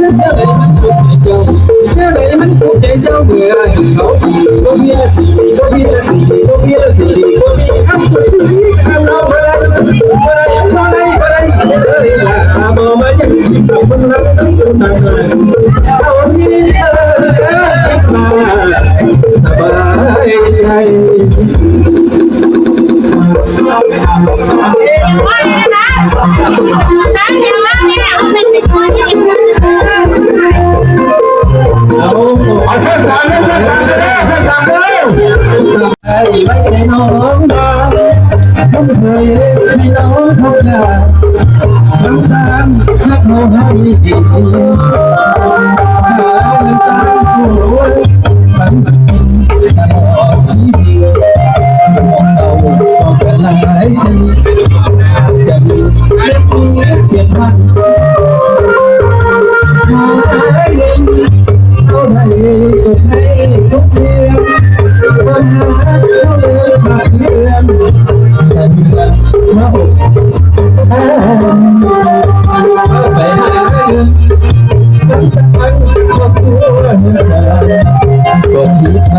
Don't be a silly, don't be a silly, don't be a silly, don't be a silly.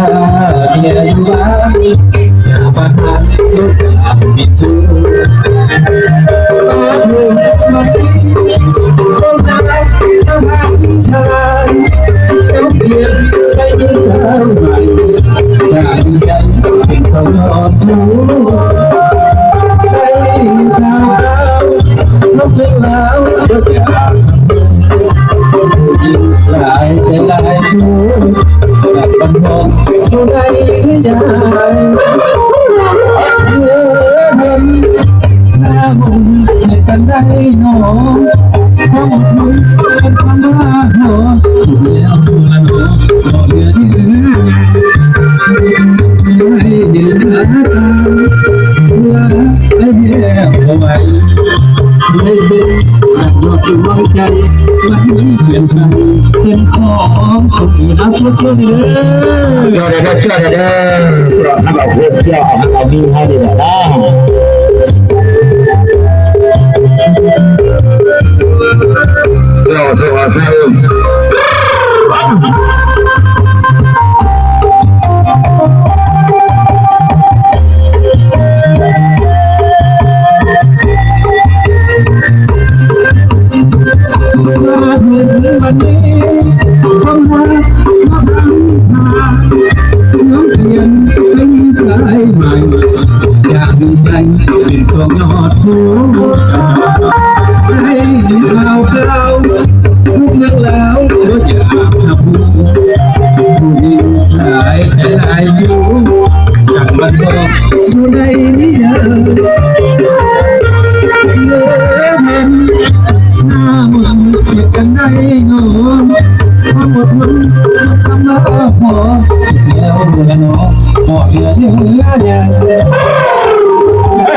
Yeah, you are. ดวงใจมันไม่เปลี่ยนแปลงเป็นของคนที่นเอาเชื่อเชื่อเด้อเชื่อเด้อเชื่อเด้อถ้าเราเชื่อเชื่อเรามีให้ดีนะ Yeah, so I tell you. biển sông nhỏ xuống đây lao lao hút nước lao nó chạm thập nhìn lại chạy lại xuống chẳng bận bò xuống đây bây giờ nhớ em nam việc cần đây ngon không một mình không nỡ bỏ theo người nó bỏ lửa như nhà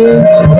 Amém.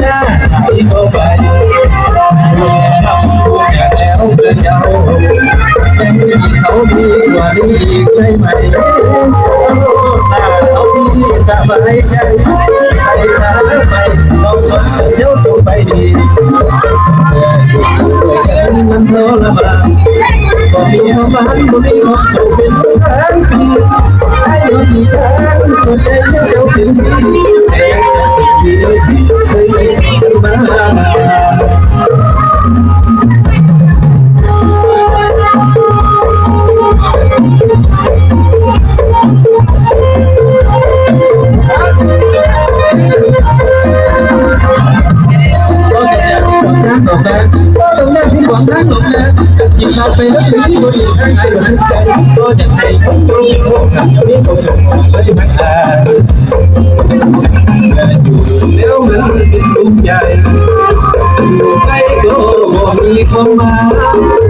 หน้าไปรวมทำตัวกันแล้วเพื่อนเยายัมีเขาดีกว่านี้อีใหมตาเขาดีสบายใจใครจะไปลองทนเยอะ น้ำดอกแดงก็ลงได้ที่หวังน้ำดอกแดงหยิบเราไปแล้วถึงที่บนอยู่ข้างในหลังแสงก็จะให้คนตรงพวกกับที่ผมส่งไปมาแทนเดี๋ยวมันเป็นทุกข์ใหญ่ใจก็บอกมีความาย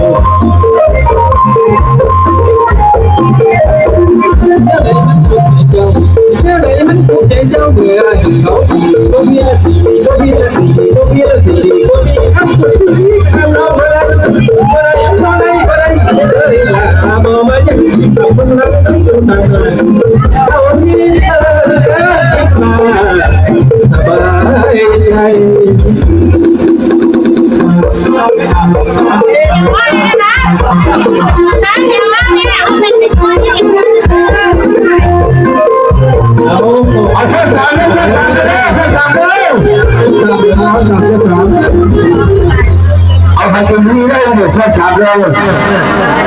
เอาไปคนนี้ได้ระเบิดเส้นขาดเลย